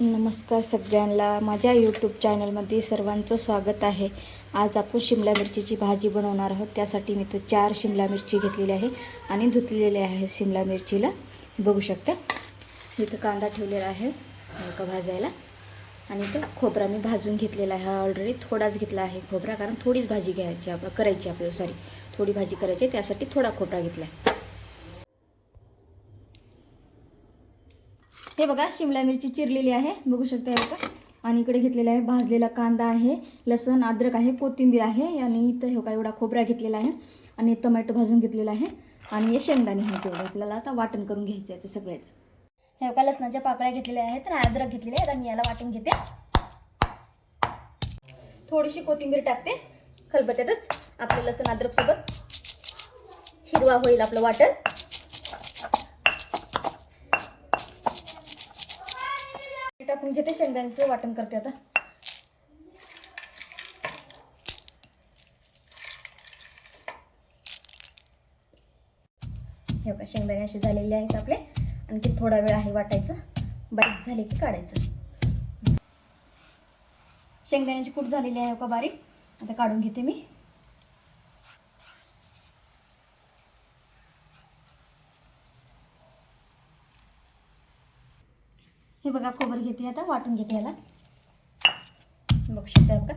नमस्कार सगळ्यांना. माझ्या यूट्यूब चॅनलमध्ये सर्वांचं स्वागत आहे. आज आपण शिमला मिरचीची भाजी बनवणार आहोत. त्यासाठी मी तर चार शिमला मिरची घेतलेली आहे आणि धुतलेली आहे शिमला मिरचीला. बघू शकता. इथं कांदा ठेवलेला आहे का भाजायला. आणि इथं खोबरा मी भाजून घेतलेला आहे. ऑलरेडी थोडाच घेतला आहे खोबरा कारण थोडीच भाजी घ्यायची आप करायची आपल्याला सॉरी थोडी भाजी करायची आहे, त्यासाठी थोडा खोबरा घेतला आहे हे बघा शिमला मिरची चिरलेली आहे. बघू शकता हे बघा. आणि इकडे घेतलेला आहे भाजलेला कांदा आहे लसण अद्रक आहे कोथिंबीर आहे. आणि इथं हे बघा एवढा खोबरा घेतलेला आहे. आणि टोमॅटो भाजून घेतलेला आहे. आणि हे शेंगदाणे आहे तेवढं आपल्याला आता वाटण करून घ्यायचं याचं सगळेच. हे बघा लसणाच्या पाकळ्या घेतलेल्या आहेत आणि अद्रक घेतलेले आता मी याला वाटून घेते. थोडीशी कोथिंबीर टाकते. खलबत्यातच आपलं लसण अद्रक सोबत हिरवा होईल आपलं वाटण. टाकून घेते शेंगदाण्याचं वाटण करते आता. हे बघा शेंगदाणे असे झालेले आहेत आपले. आणखी थोडा वेळ आहे वाटायचं. बारीक झाले की काढायचं. शेंगदाण्याची कूट झालेली आहे का बारीक. आता काढून घेते मी. हे बघा खोबरं घेते आता वाटून घेते याला. बघू शकता बघा.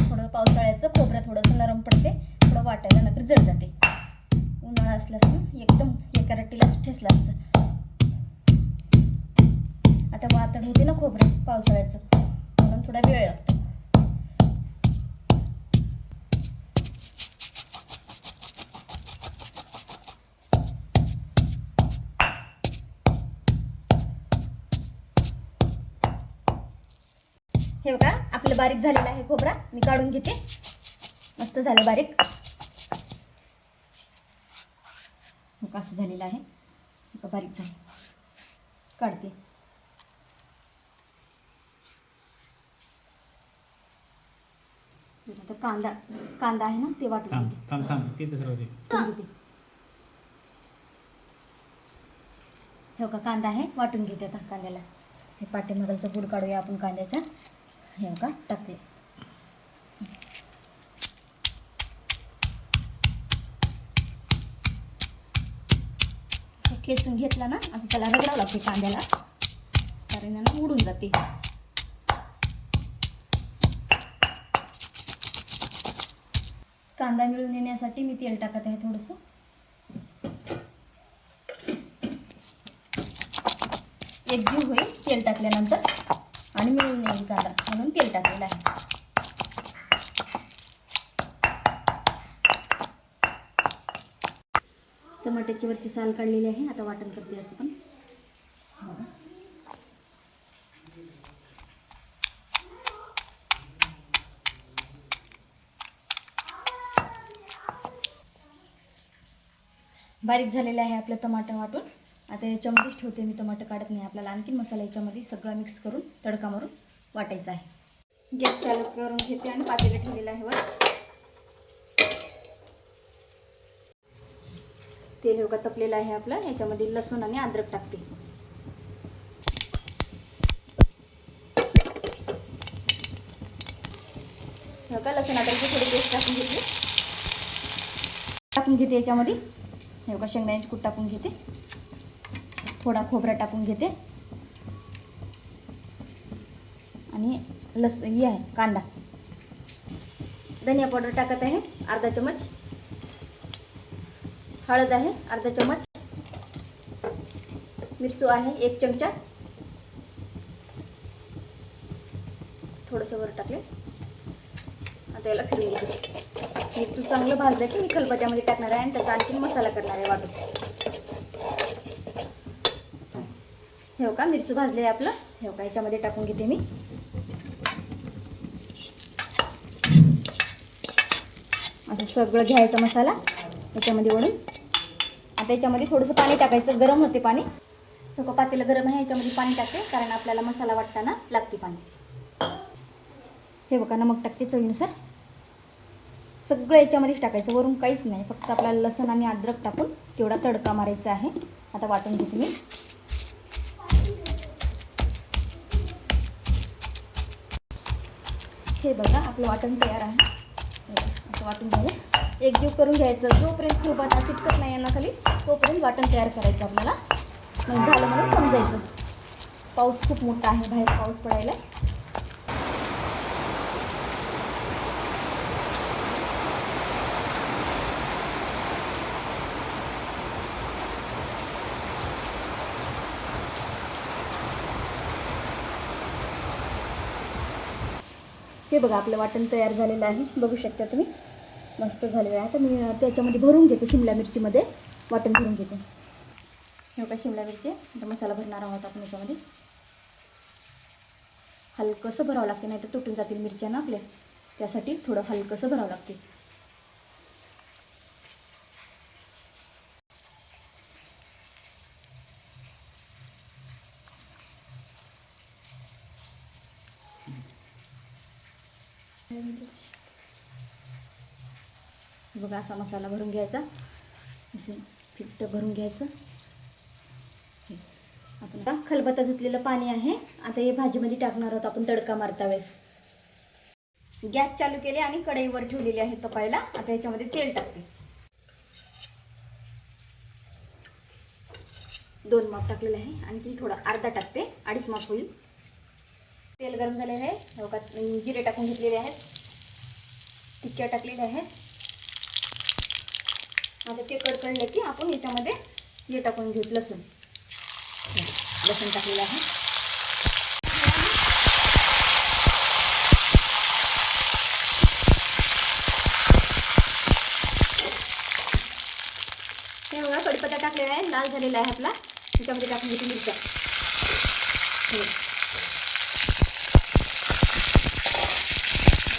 थोडं पावसाळ्याचं खोबरं थोडंसं नरम पडते थोडं वाटायला नंतर जड जाते. उन्हाळा असल्यास ना एकदम एका रट्टीला ठेसलं असतं. आता वातड होते ना खोबरं पावसाळ्याचं. म्हणून थोडा वेळ लागतो. बारीक झालेलं आहे खोबरा. मी काढून घेते. मस्त झालं बारीक. असं झालेलं आहे. हो बारीक झालं. काढते. कांदा कांदा आहे ना ते वाटून हे का कांदा आहे वाटून घेते आता कांद्याला. हे पाठीमागलचं बूड काढूया आपण कांद्याच्या. हे का? टाकते. खेचून घेतला ना असं त्याला रगडावं लागते कांद्याला. कारण ना उडून जाते. कांदा मिळून येण्यासाठी मी तेल टाकत आहे थोडंसं. एकजीव होईल तेल टाकल्यानंतर. आणि मिळून येईल झाला म्हणून तेल टाकलेलं आहे. टमाट्याची वरची साल काढलेली आहे. आता वाटण करते याचं पण. बारीक झालेलं आहे आपलं टमाटर वाटून. आता याच्यामध्येच ठेवते मी टमाटर काढत नाही. आपल्याला आणखीन मसाला याच्यामध्ये सगळा मिक्स करून तडका मारून वाटायचा आहे. गॅस चालू करून घेते आणि पातेलं ठेवलेलं आहे वर. तेल हे का तपलेलं आहे आपलं. याच्यामध्ये लसूण आणि अद्रक टाकते. का लसूण अद्रकची थोडी पेस्ट टाकून घेते. टाकून घेते याच्यामध्ये. हे का शेंगदाण्याची कूट टाकून घेते. थोडा खोबरा टाकून घेते. आणि लस ही आहे कांदा. धनिया पावडर टाकत आहे अर्धा चमच. हळद आहे अर्धा चमच. मिरचू आहे एक चमचा. थोडंसं वर टाकले. आता याला फिरून घेते. मिरचू चांगलं भाजलं की मी खलबत्यामध्ये टाकणार आहे आणि त्याचा आणखी मसाला करणार आहे वाटून. हे का? मिरची भाजले आहे आपलं. हे का? याच्यामध्ये टाकून घेते मी. असं सगळं घ्यायचं मसाला याच्यामध्ये ओढून आता याच्यामध्ये थोडंसं पाणी टाकायचं. गरम होते पाणी. तो का पातेलं गरम आहे याच्यामध्ये पाणी टाकते. कारण आपल्याला मसाला वाटताना लागते पाणी. हे बघा नमक टाकते चवीनुसार. सगळं याच्यामध्येच टाकायचं. वरून काहीच नाही. फक्त आपल्याला लसण आणि अद्रक टाकून तेवढा तडका मारायचा आहे. आता वाटून घेते मी. हे बघा आपलं वाटण तयार आहे. असं वाटून झालं एकजीव करून घ्यायचं. जोपर्यंत ठेवता चिटकत नाही यांना खाली तोपर्यंत वाटण तयार करायचं आपल्याला. मग झालं म्हणून समजायचं. पाऊस खूप मोठा आहे बाहेर पाऊस पडायला. हे बघा आपलं वाटण तयार झालेलं आहे. बघू शकता तुम्ही. मस्त झालेलं आहे. आता मी त्याच्यामध्ये भरून घेते शिमला मिरचीमध्ये. वाटण भरून घेते. हे बघा शिमला मिरची. आता मसाला भरणार आहोत आपण याच्यामध्ये. हलकंसं भरावं लागते नाही तर तुटून जातील मिरच्या ना आपल्या. त्यासाठी थोडं हलकंसं भरावं लागते. बघा असा मसाला भरून घ्यायचा. असे फिट्ट भरून घ्यायचं. आपण आता खलबत्ता धुतलेलं पाणी आहे. आता हे भाजीमध्ये टाकणार आहोत आपण तडका मारता वेळेस. गॅस चालू केले आणि कढईवर ठेवलेली आहे तपायला. आता याच्यामध्ये तेल टाकते. दोन माप टाकलेले आहे. आणखी थोडं अर्धा टाकते. अडीच माप होईल. तेल गरम झालेलं आहे. जिरे टाकून घेतलेले आहेत. टिक्क्या टाकलेल्या आहेत. आता ते कडकडलं की आपण याच्यामध्ये हे टाकून घेऊ लसूण. लसूण टाकलेलं आहे. हे बघा कडीपत्ता टाकलेला आहे लाल झालेला आहे आपला. त्याच्यामध्ये टाकून घेते मिरच्या हे.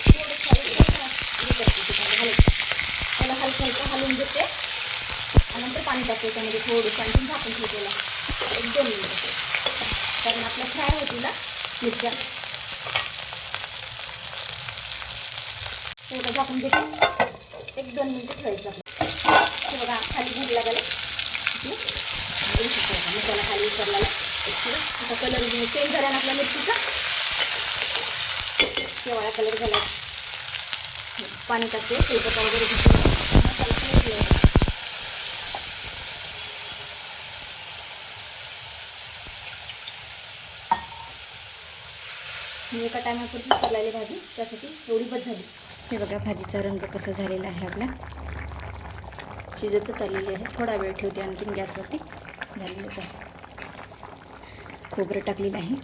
थोडंसं हे करते त्याच्यामध्ये हलवते. त्याला हलकं हलकं हलवून घेते आणि नंतर पाणी त्यामध्ये आणखी झाकून ठेवलेला एक दोन मिनिटं. कारण आपल्या फ्राय होतील ना मिरच्या. तेवढं झाकून देते एक दोन मिनिटं ठेवायचं आपलं. बघा खाली भूक लागले मसाला खाली उतरला आता कलर चेंज झाला ना आपल्या मिरचीचा. केवळा कलर झाला. पाणी टाकते तेलपत्ता वगैरे घेते मसाला clear केला. मी एका टायमापुरती करायला भाजी त्यासाठी एवढी बस झाली. हे बघा भाजीचा रंग कसा झालेला आहे आपला. शिजतच आलेली आहे. थोडा वेळ ठेवते आणखीन गॅसवरती. झालेलंच आहे. खोबरं टाकलेलं आहे.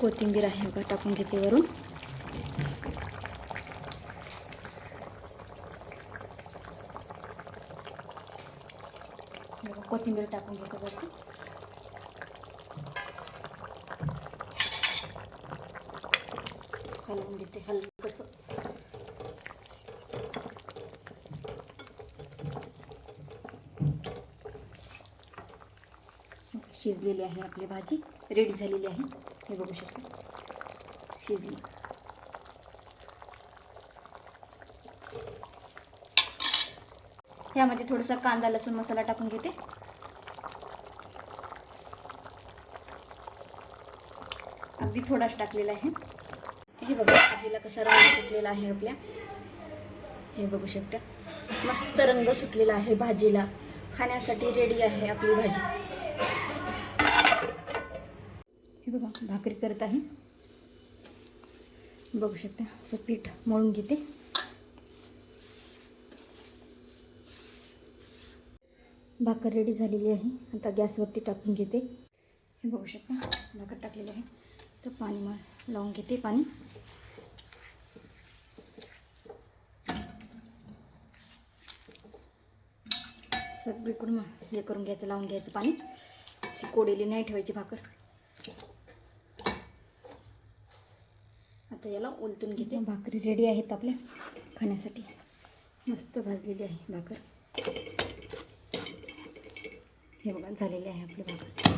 कोथिंबीर आहे बघा टाकून घेते वरून. कोथिंबीर टाकून घेते वरती. हलवून घेते हलकंसं शिजलेली आहे आपली भाजी रेडी झालेली आहे. हे बघू शकता. शिजली. ह्यामध्ये थोडासा कांदा लसूण मसाला टाकून घेते. अगदी थोडाच टाकलेला आहे. हे बघा भाजीला कसा रंग सुटलेला आहे आपल्या. हे बघू शकता. मस्त रंग सुटलेला आहे भाजीला. खाण्यासाठी रेडी आहे आपली भाजी. हे बघा भाकरी करत आहे. बघू शकता असं पीठ मळून घेते. भाकर रेडी झालेली आहे. आता गॅसवरती टाकून घेते. हे बघू शकता भाकर टाकलेली आहे. तर पाणी मग लावून घेते पाणी. सगळीकडून मग हे करून घ्यायचं लावून घ्यायचं पाणी. अशी कोडेली नाही ठेवायची भाकर. आता याला उलटून घेते. भाकरी रेडी आहेत आपल्या. खाण्यासाठी. मस्त भाजलेली आहे भाकर. हे बघा झालेली आहे आपली भाकर.